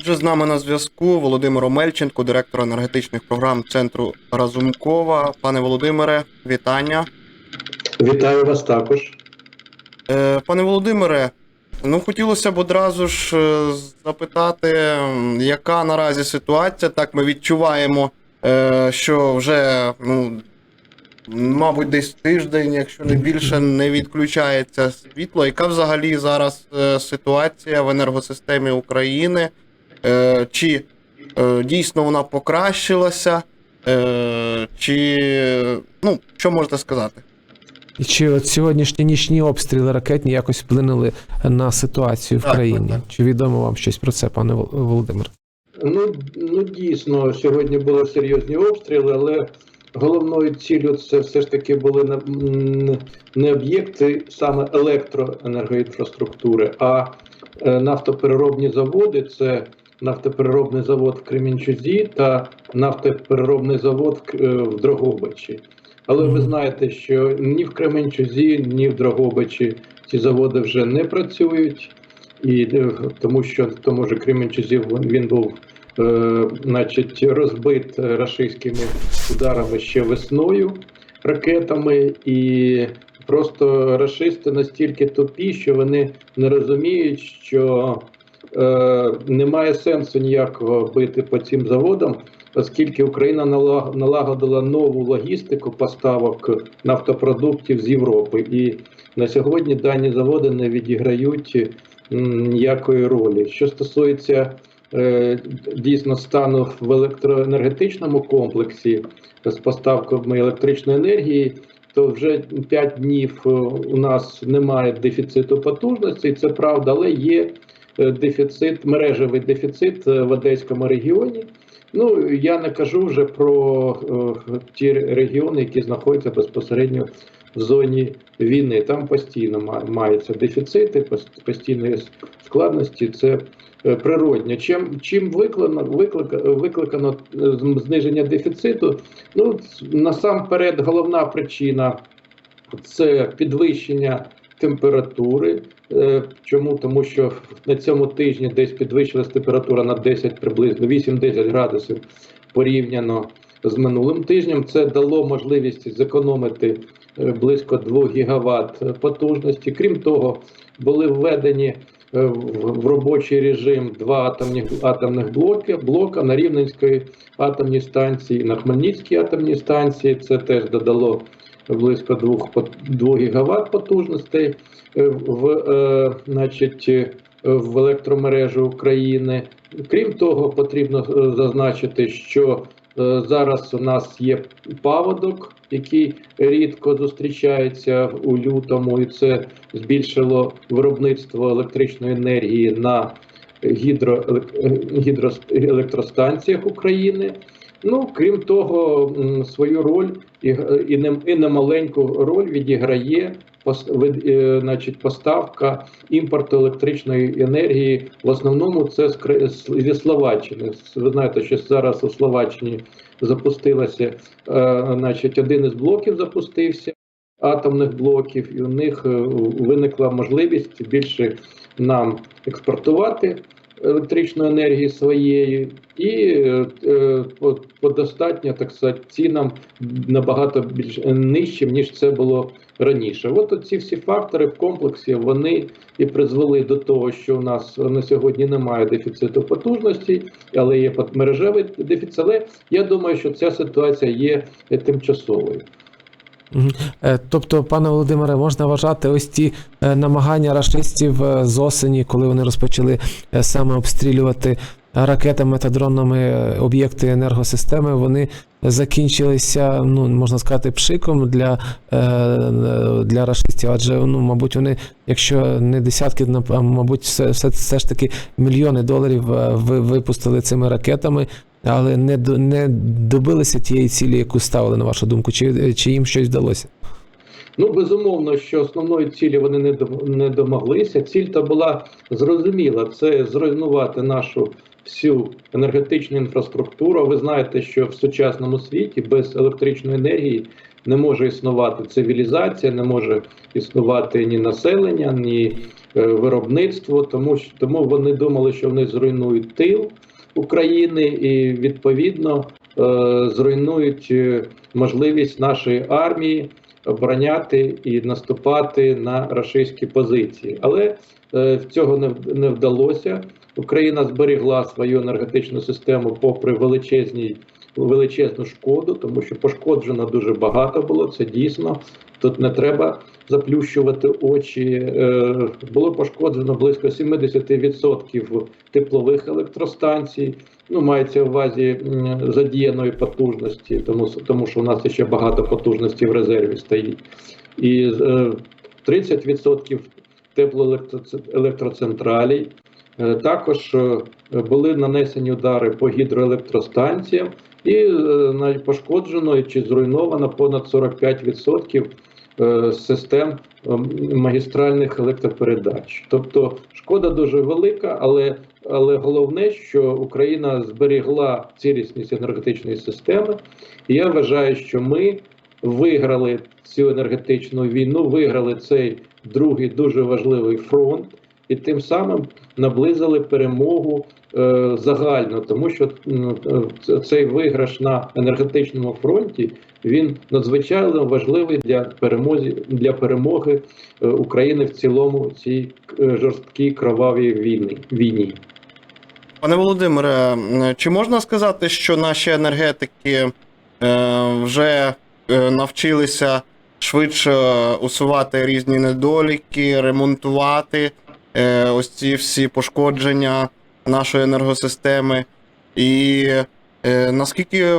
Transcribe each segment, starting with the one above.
Отже, з нами на зв'язку Володимир Омельченко, директор енергетичних програм центру Разумкова. Пане Володимире, вітання. Вітаю вас також. Е, Пане Володимире, ну хотілося б одразу ж е, запитати, яка наразі ситуація. Так, ми відчуваємо, е, що вже, ну, мабуть, десь тиждень, якщо не більше, не відключається світло. Яка взагалі зараз ситуація в енергосистемі України? Е, Чи е, дійсно вона покращилася? Е, Чи ну, що можете сказати? І чи от сьогоднішні нічні обстріли ракетні якось вплинули на ситуацію в Так, країні? так. Чи відомо вам щось про це, пане Вол- Володимир? Ну, ну дійсно, сьогодні були серйозні обстріли, але головною ціллю це все ж таки були не, об'єкти саме електроенергоінфраструктури, а е, нафтопереробні заводи. Це нафтопереробний завод в Кремінчузі та нафтопереробний завод в е, Дрогобичі. Але ви знаєте, що ні в Кременчузі, ні в Дрогобичі ці заводи вже не працюють. І е, тому що тому ж Кременчузі він був, е, значить, розбит рашистськими ударами ще весною ракетами, і просто рашисти настільки тупі, що вони не розуміють, що немає сенсу ніякого бити по цим заводам, оскільки Україна налагодила нову логістику поставок нафтопродуктів з Європи. І на сьогодні дані заводи не відіграють ніякої ролі. Що стосується е, дійсно стану в електроенергетичному комплексі з поставками електричної енергії, то вже 5 днів е, у нас немає дефіциту потужності, це правда, але є е, дефіцит, мережевий дефіцит е, в Одеському регіоні. Ну я не кажу вже про е, ті регіони, які знаходяться безпосередньо в зоні війни. Там постійно ма- мається дефіцити, пос- постійні складності. Це е, природньо. Чим чим викликано, виклика, викликано е, зниження дефіциту? Ну насамперед, головна причина це підвищення температури. Е, Чому? Тому що на цьому тижні десь підвищилась температура на 10 приблизно 8-10 градусів порівняно з минулим тижнем. Це дало можливість зекономити е, близько 2 гігават потужності. Крім того, були введені е, в робочий режим два атомних атомних блоки блока на Рівненської атомній станції, на Хмельницькій атомній станції. Це теж додало близько 2, 2 гігават потужностей е, в, е, значить, е, в електромережу України. Крім того, потрібно зазначити, що зараз у нас є паводок, який рідко зустрічається у лютому, і це збільшило виробництво електричної енергії на гідро, гідроелектростанціях України. Ну, крім того, свою роль і, і, не, і немаленьку роль відіграє е, значить, поставка імпорту електричної енергії. В основному це зі Словаччини. Ви знаєте, що зараз у Словаччині запустилося, е, значить, один із блоків запустився атомних блоків, і у них е, виникла можливість більше нам експортувати електричної енергії своєї, і е, е, по, по достатньо так сказати, цінам набагато більш нижчим, ніж це було раніше. От ці всі фактори в комплексі вони і призвели до того, що у нас на сьогодні немає дефіциту потужності, але є мережевий дефіцит. Але я думаю, що ця ситуація є е, тимчасовою. Е, Тобто, пане Володимире, можна вважати ось ті е, намагання рашистів е, з осені, коли вони розпочали саме обстрілювати ракетами та дронами е, об'єкти енергосистеми, вони закінчилися, ну можна сказати, пшиком для, е, для рашистів. Адже ну, мабуть, вони, якщо не десятки, а мабуть, все, все, все ж таки мільйони доларів е, випустили цими ракетами. Але не не добилися тієї цілі, яку ставили, на вашу думку, чи, чи їм щось вдалося? Ну, безумовно, що основної цілі вони не не домоглися. Ціль та була зрозуміла: це зруйнувати нашу всю енергетичну інфраструктуру. Ви знаєте, що в сучасному світі без електричної енергії не може існувати цивілізація, не може існувати ні населення, ні е, виробництво, тому тому вони думали, що вони зруйнують тил України і відповідно е, зруйнують е, можливість нашої армії обороняти і наступати на рашистські позиції. Але е, цього не, не вдалося. Україна зберегла свою енергетичну систему попри величезні, величезну шкоду, тому що пошкоджено дуже багато було. Це дійсно. Тут не треба заплющувати очі. Е, було пошкоджено близько 70% теплових електростанцій. Ну, мається в увазі задіяної потужності, тому, тому що у нас ще багато потужностей в резерві стоїть. І е, 30% теплоелектроцентралей. Е, Також е, були нанесені удари по гідроелектростанціям, і е, пошкоджено чи зруйновано понад 45% е, систем магістральних електропередач. Тобто шкода дуже велика, але, але головне, що Україна зберігла цілісність енергетичної системи. І я вважаю, що ми виграли цю енергетичну війну, виграли цей другий дуже важливий фронт, і тим самим наблизили перемогу е, загально, тому що е, цей виграш на енергетичному фронті він надзвичайно важливий для перемоги для перемоги е, України в цілому в цій е, жорсткій кровавій війні. війні. Пане Володимире, чи можна сказати, що наші енергетики е, вже е, навчилися швидше усувати різні недоліки, ремонтувати ось ці всі пошкодження нашої енергосистеми? І е, наскільки,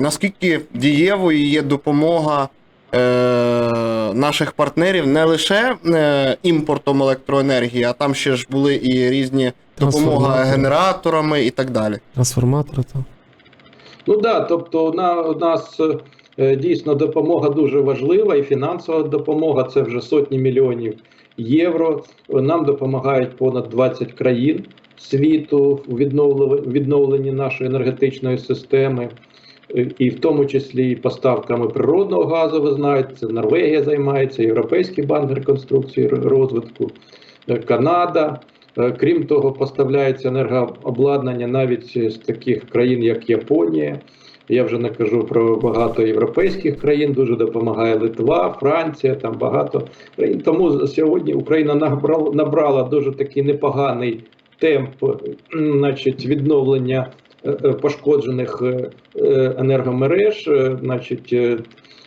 наскільки дієвою є допомога е, наших партнерів не лише е, імпортом електроенергії, а там ще ж були і різні допомога генераторами і так далі. Трансформатори то. Ну да, тобто на, у нас е, дійсно допомога дуже важлива, і фінансова допомога це вже сотні мільйонів євро. Нам допомагають понад 20 країн світу відновле- відновленні нашої енергетичної системи, і в тому числі і поставками природного газу. Ви знаєте, це Норвегія займається, Європейський банк реконструкції розвитку, е, Канада. Е, Крім того, поставляється енергообладнання навіть з таких країн, як Японія. Я вже не кажу про багато європейських країн, дуже допомагає Литва, Франція, там багато країн. Тому сьогодні Україна набрала, набрала дуже такий непоганий темп значить, відновлення е, е, пошкоджених е, енергомереж, значить,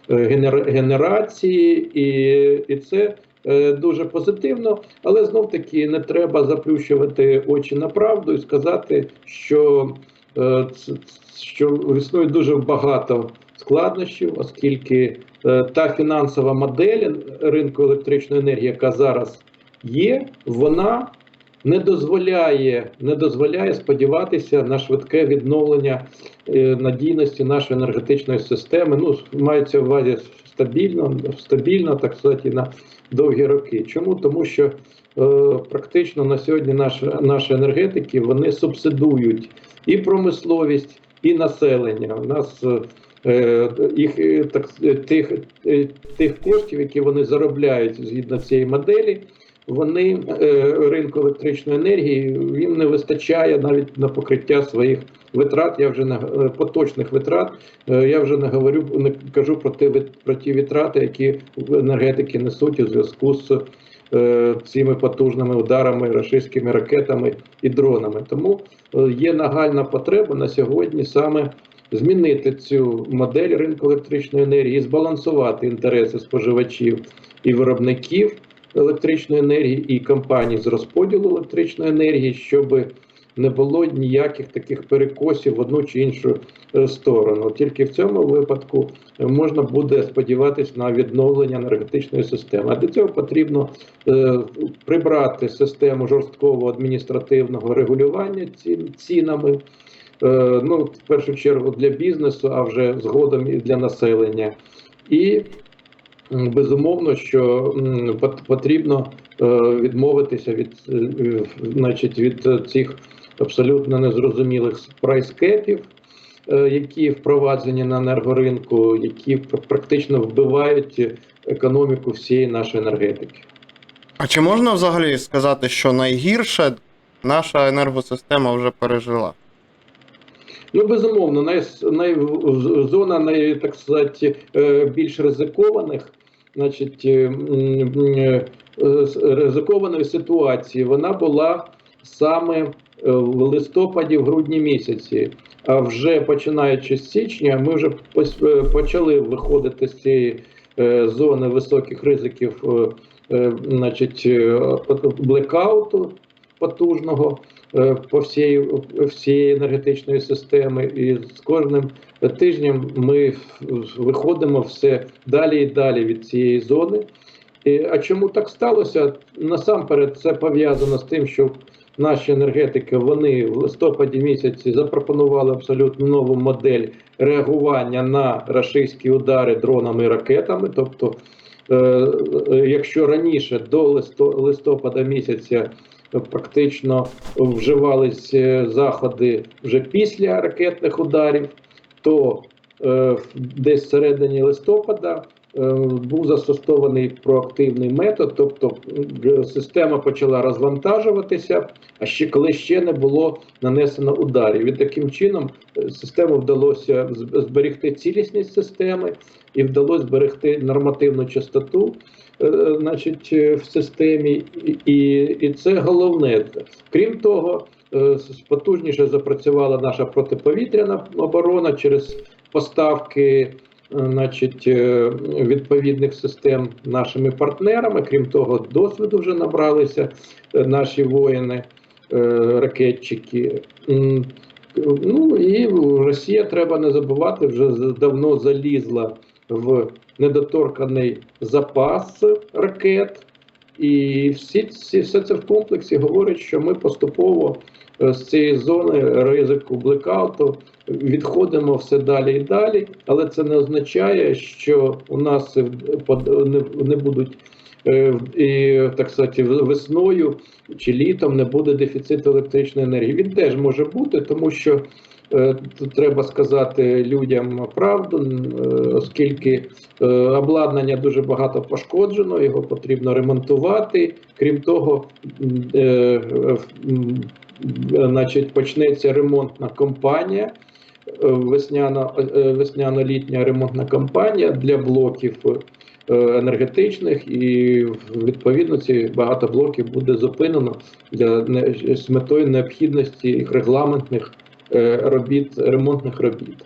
генер- генерації, і, і це дуже позитивно. Але знов таки не треба заплющувати очі на правду і сказати, що, що існує дуже багато складнощів, оскільки е, та фінансова модель ринку електричної енергії, яка зараз є, вона не дозволяє, не дозволяє сподіватися на швидке відновлення е, надійності нашої енергетичної системи. Ну, мається в увазі стабільно, стабільно, так сказати, на довгі роки. Чому? Тому що е, практично на сьогодні наші, наші енергетики вони субсидують і промисловість, і населення. У нас е, їх е, так е, тих, е, тих коштів, які вони заробляють згідно цієї моделі. Вони е, ринку електричної енергії їм не вистачає навіть на покриття своїх витрат. Я вже е, поточних витрат. Е, я вже не говорю, не кажу про ті про ті витрати, які енергетики несуть у зв'язку з е, цими потужними ударами, рашистськими ракетами і дронами. Тому е, є нагальна потреба на сьогодні саме змінити цю модель ринку електричної енергії, збалансувати інтереси споживачів і виробників електричної енергії і компаній з розподілу електричної енергії, щоб не було ніяких таких перекосів в одну чи іншу е, сторону. Тільки в цьому випадку е, можна буде сподіватися на відновлення енергетичної системи. А для цього потрібно е, прибрати систему жорсткого адміністративного регулювання цінами. Е, ну, в першу чергу для бізнесу, а вже згодом і для населення. І безумовно, що потрібно е, відмовитися від, е, значить, від е, цих абсолютно незрозумілих прайскепів, е, які впроваджені на енергоринку, які практично вбивають економіку всієї нашої енергетики. А чи можна взагалі сказати, що найгірше наша енергосистема вже пережила? Ну, безумовно, най, най, зона най, так сказати, е, більш ризикованих, значить, е, е, ризикованої ситуації, вона була саме е, в листопаді, в грудні місяці. А вже починаючи з січня, ми вже е, почали виходити з цієї е, зони високих ризиків, е, значить, блекауту потужного по всій всієї енергетичної системи, і з кожним тижнем ми виходимо все далі і далі від цієї зони. І, а чому так сталося? Насамперед, це пов'язано з тим, що наші енергетики вони в листопаді місяці запропонували абсолютно нову модель реагування на рашистські удари дронами і ракетами. Тобто, е, е, якщо раніше до листо- листопада місяця практично вживались е, заходи вже після ракетних ударів, то е, в- десь всередині листопада був застосований проактивний метод, тобто система почала розвантажуватися, а ще коли ще не було нанесено ударів. І таким чином е, систему вдалося зберегти цілісність системи і вдалося зберегти нормативну частоту е, значить, е, в системі, і, і, це головне. Крім того, е, потужніше запрацювала наша протиповітряна оборона через поставки е, значить, е, відповідних систем нашими партнерами. Крім того, досвіду вже набралися е, наші воїни, е, ракетчики. Ну і Росія треба не забувати, вже давно залізла в недоторканий запас ракет. І всі, ці, все це в комплексі говорить, що ми поступово е, з цієї зони ризику блекауту відходимо все далі і далі, але це не означає, що у нас не, будуть е, і, так сказати, весною чи літом не буде дефіциту електричної енергії. Він теж може бути, тому що е, треба сказати людям правду, е, оскільки обладнання дуже багато пошкоджено, його потрібно ремонтувати. Крім того, значить, почнеться ремонтна кампанія. Е, Весняно, е, весняно-літня ремонтна кампанія для блоків е, енергетичних, і відповідно ці багато блоків буде зупинено для з метою необхідності їх регламентних е, робіт, ремонтних робіт.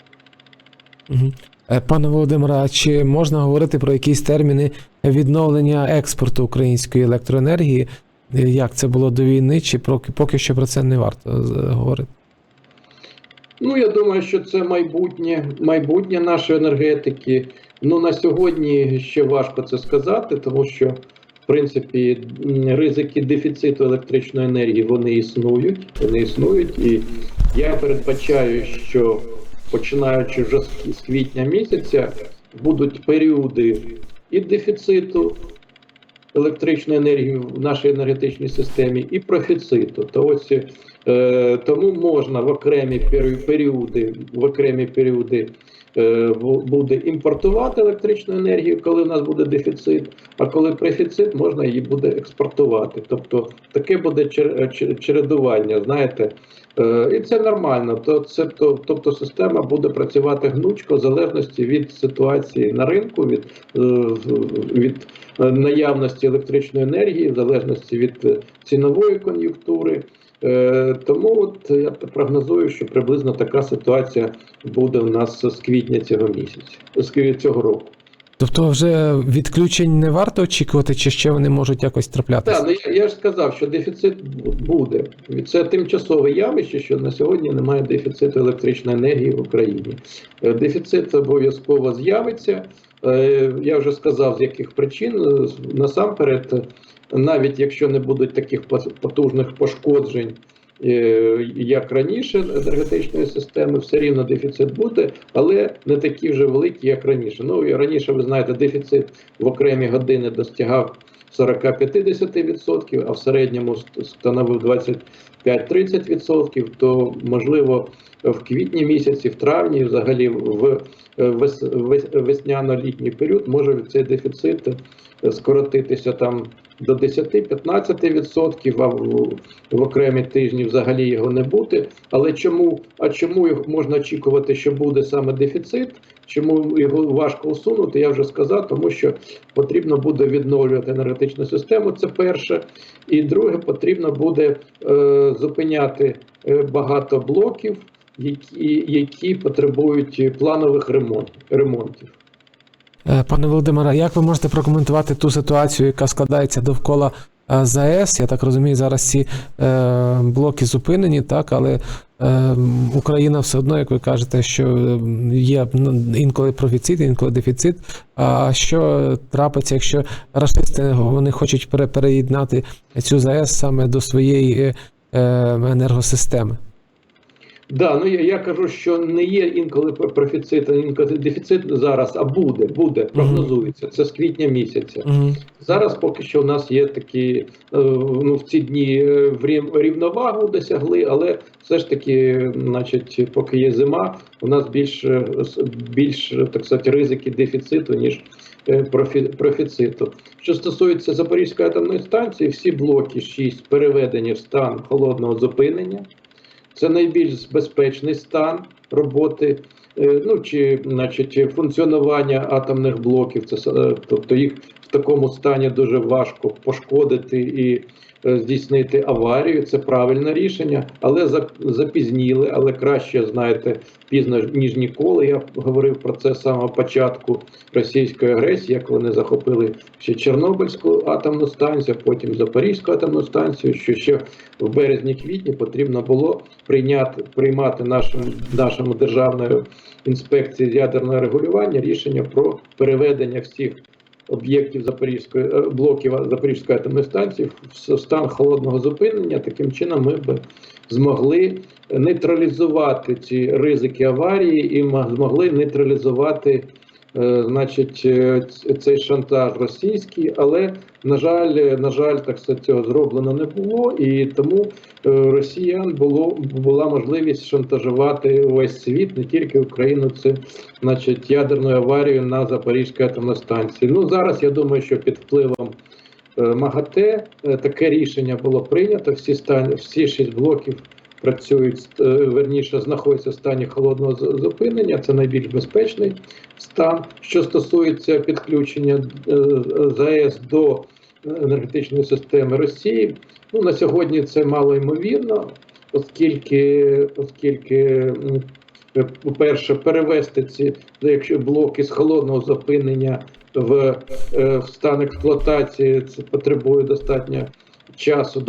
Е, Пане Володимире, чи можна говорити про якісь терміни відновлення експорту української електроенергії? Е, Як це було до війни, чи поки що про це не варто говорити? Ну, я думаю, що це майбутнє, майбутнє нашої енергетики. Ну на сьогодні ще важко це сказати, тому що в принципі ризики дефіциту електричної енергії вони існують. Вони існують, і я передбачаю, що починаючи вже з- квітня місяця будуть періоди і дефіциту електричної енергії в нашій енергетичній системі, і профіциту. То ось тому можна в окремі періоди, в окремі періоди е, буде імпортувати електричну енергію, коли в нас буде дефіцит. А коли профіцит, можна її буде експортувати. Тобто таке буде чер- чер- чередування, знаєте. Е, І це нормально. То це то, тобто система буде працювати гнучко в залежності від ситуації на ринку, від, е, від е, наявності електричної енергії, в залежності від е, цінової кон'юнктури. Е, Тому от я прогнозую, що приблизно така ситуація буде у нас з квітня цього місяця, з квітня цього року. Тобто, вже відключень не варто очікувати, чи ще вони можуть якось траплятися? Так, ну я, я ж сказав, що дефіцит буде. Це тимчасове явище, що на сьогодні немає дефіциту електричної енергії в Україні. Е, Дефіцит обов'язково з'явиться. Е, Я вже сказав, з яких причин. Насамперед, навіть якщо не будуть таких потужних пошкоджень. е, Як раніше енергетичної системи, все рівно дефіцит буде, але не такі вже великі, як раніше. Ну і раніше, ви знаєте, дефіцит в окремі години достигав 40-50%, а в середньому становив 25-30%, то можливо в квітні місяці, в травні, взагалі в вес- вес- весняно-літній період може цей дефіцит скоротитися там до 10-15%, а в, в окремі тижні взагалі його не бути. Але чому, а чому можна очікувати, що буде саме дефіцит? Чому його важко усунути? Я вже сказав, тому що потрібно буде відновлювати енергетичну систему. Це перше. І друге, потрібно буде е, зупиняти е, багато блоків, які, які потребують планових ремонт, ремонтів. Е, Пане Володимире, як ви можете прокоментувати ту ситуацію, яка складається довкола е, ЗАЕС? Я так розумію, зараз ці е, блоки зупинені, так, але Україна все одно, як ви кажете, що є ну, інколи профіцит, інколи дефіцит. А що трапиться, якщо рашисти вони хочуть пере- переєднати цю ЗАЕС саме до своєї енергосистеми? Да, ну я, я кажу, що не є інколи профіцит, інколи дефіцит зараз, а буде, буде, прогнозується. Це з квітня місяця. Зараз поки що у нас є такі, е, ну в ці дні е, рівновагу досягли, але все ж таки, значить, поки є зима, у нас більш, е, більш так сказати, ризики дефіциту, ніж профі- профіциту. Що стосується Запорізької атомної станції, всі блоки 6 переведені в стан холодного зупинення. Це найбільш безпечний стан роботи, е, ну чи значить функціонування атомних блоків. Це е, тобто їх в такому стані дуже важко пошкодити і здійснити аварію. Це правильне рішення, але за- запізніли, але краще знаєте пізно ніж ніколи. Я говорив про це з самого початку російської агресії, як вони захопили ще Чорнобильську атомну станцію, потім Запорізьку атомну станцію. Що ще в березні-квітні потрібно було прийняти приймати нашим нашому державною інспекцією з ядерного регулювання рішення про переведення всіх об'єктів Запорізької е, блоків Запорізької атомної станції в стан холодного зупинення. Таким чином ми б змогли нейтралізувати ці ризики аварії і змогли нейтралізувати. е, Значить, е, цей шантаж російський, але на жаль, на жаль, так сказати, цього зроблено не було, і тому росіян було була можливість шантажувати весь світ, не тільки Україну. Це значить ядерною аварією на Запорізькій атомній станції. Ну зараз я думаю, що під впливом е, МАГАТЕ е, таке рішення було прийнято. Всі стан, всі шість блоків працюють е, верніше, знаходяться в стані холодного зупинення. Це найбільш безпечний стан. Що стосується підключення е, ЗАЕС до енергетичної системи Росії, ну на сьогодні це мало ймовірно, оскільки, оскільки е, по-перше, перевести ці якщо блоки з холодного зупинення в, е, в стан експлуатації, це потребує достатньо часу,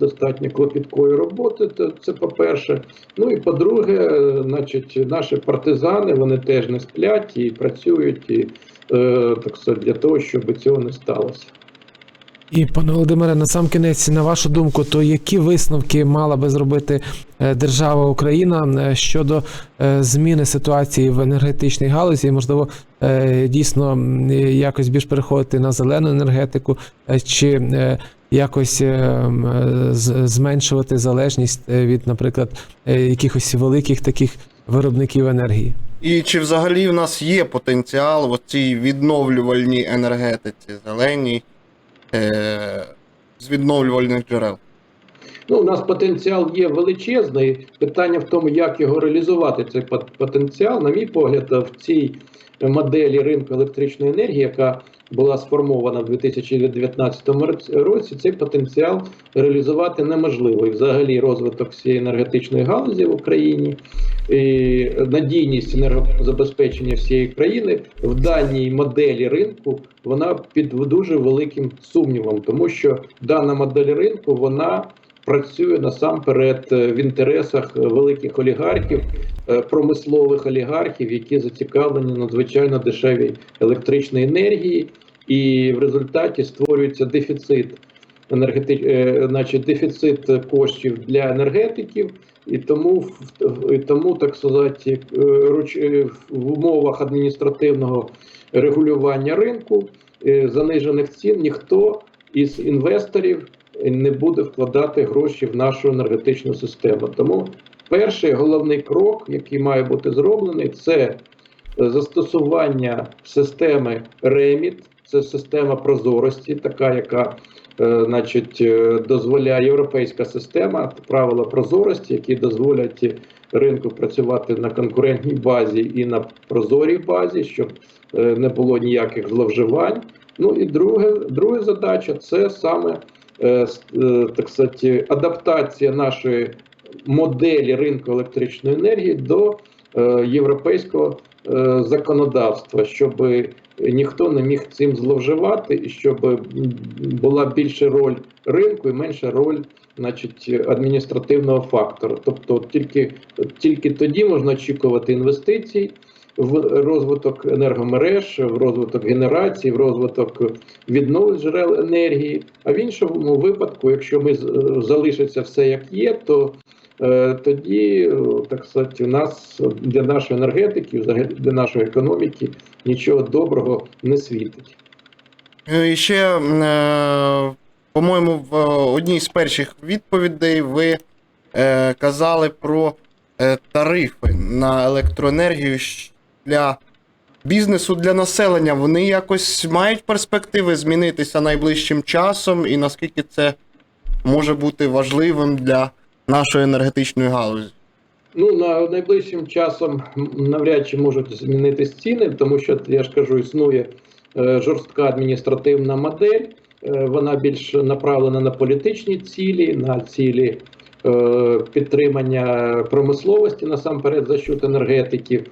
достатньо клопіткої роботи. Це по-перше. Ну і по-друге, е, значить, наші партизани вони теж не сплять і працюють і е, так для того, щоб цього не сталося. І пане Володимире, на сам кінець, на вашу думку, то які висновки мала би зробити е, держава Україна е, щодо е, зміни ситуації в енергетичній галузі? Можливо, е, дійсно якось більш переходити на зелену енергетику, чи якось зменшувати залежність від, наприклад, якихось великих таких виробників енергії? І чи взагалі в нас є потенціал в цій відновлювальній енергетиці, зеленій, е- з відновлювальних джерел? Ну, у нас потенціал є величезний. Питання в тому, як його реалізувати, цей потенціал, на мій погляд, в цій моделі ринку електричної енергії, яка була сформована в 2019 році- цей потенціал реалізувати неможливо. І взагалі розвиток всієї енергетичної галузі в Україні і надійність енергозабезпечення всієї країни в даній моделі ринку вона під дуже великим сумнівом, тому що дана модель ринку вона працює насамперед е, в інтересах великих олігархів, е, промислових олігархів, які зацікавлені надзвичайно дешевій електричної енергії, і в результаті створюється дефіцит енергети... е, значить, дефіцит коштів для енергетиків. І тому, і тому так сказати, руч... в умовах адміністративного регулювання ринку, занижених цін ніхто із інвесторів не буде вкладати гроші в нашу енергетичну систему. Тому перший головний крок, який має бути зроблений, це е, застосування системи REMIT, це система прозорості, така, яка е, значить, е, дозволяє європейська система, правила прозорості, які дозволять ринку працювати на конкурентній базі і на прозорій базі, щоб не було ніяких зловживань. Ну і друге, друга задача це саме так сказати, адаптація нашої моделі ринку електричної енергії до е, європейського е, законодавства, щоб ніхто не міг цим зловживати, і щоб була більша роль ринку і менша роль значить, адміністративного фактора. Тобто тільки, тільки тоді можна очікувати інвестицій в розвиток енергомереж, в розвиток генерації, в розвиток відновлень джерел енергії. А в іншому випадку, якщо ми залишиться все як є, то е, тоді, так сказати, у нас для нашої енергетики, для нашої економіки нічого доброго не світить. Е, І ще, е, по-моєму, в одній з перших відповідей ви казали про тарифи на електроенергію для бізнесу, для населення. Вони якось мають перспективи змінитися найближчим часом, і наскільки це може бути важливим для нашої енергетичної галузі? Ну, на найближчим часом навряд чи можуть змінитись ціни, тому що я ж кажу, існує е, жорстка адміністративна модель. Е, вона більш направлена на політичні цілі, на цілі е, підтримання промисловості насамперед за счет енергетиків.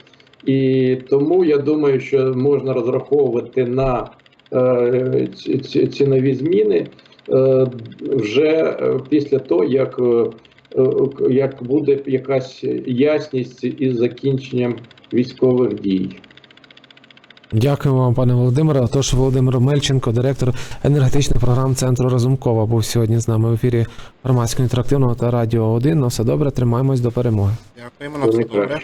І тому я думаю, що можна розраховувати на е, ці- ці- цінові зміни е, вже е, після того, як як буде якась ясність із закінченням військових дій. Дякуємо вам, пане Володимире. Отож, Володимир Мельченко, директор енергетичних програм центру Разумкова, був сьогодні з нами в ефірі громадського інтерактивного та радіо 1. Ну, все добре, тримаємось до перемоги. Дякуємо на все добре.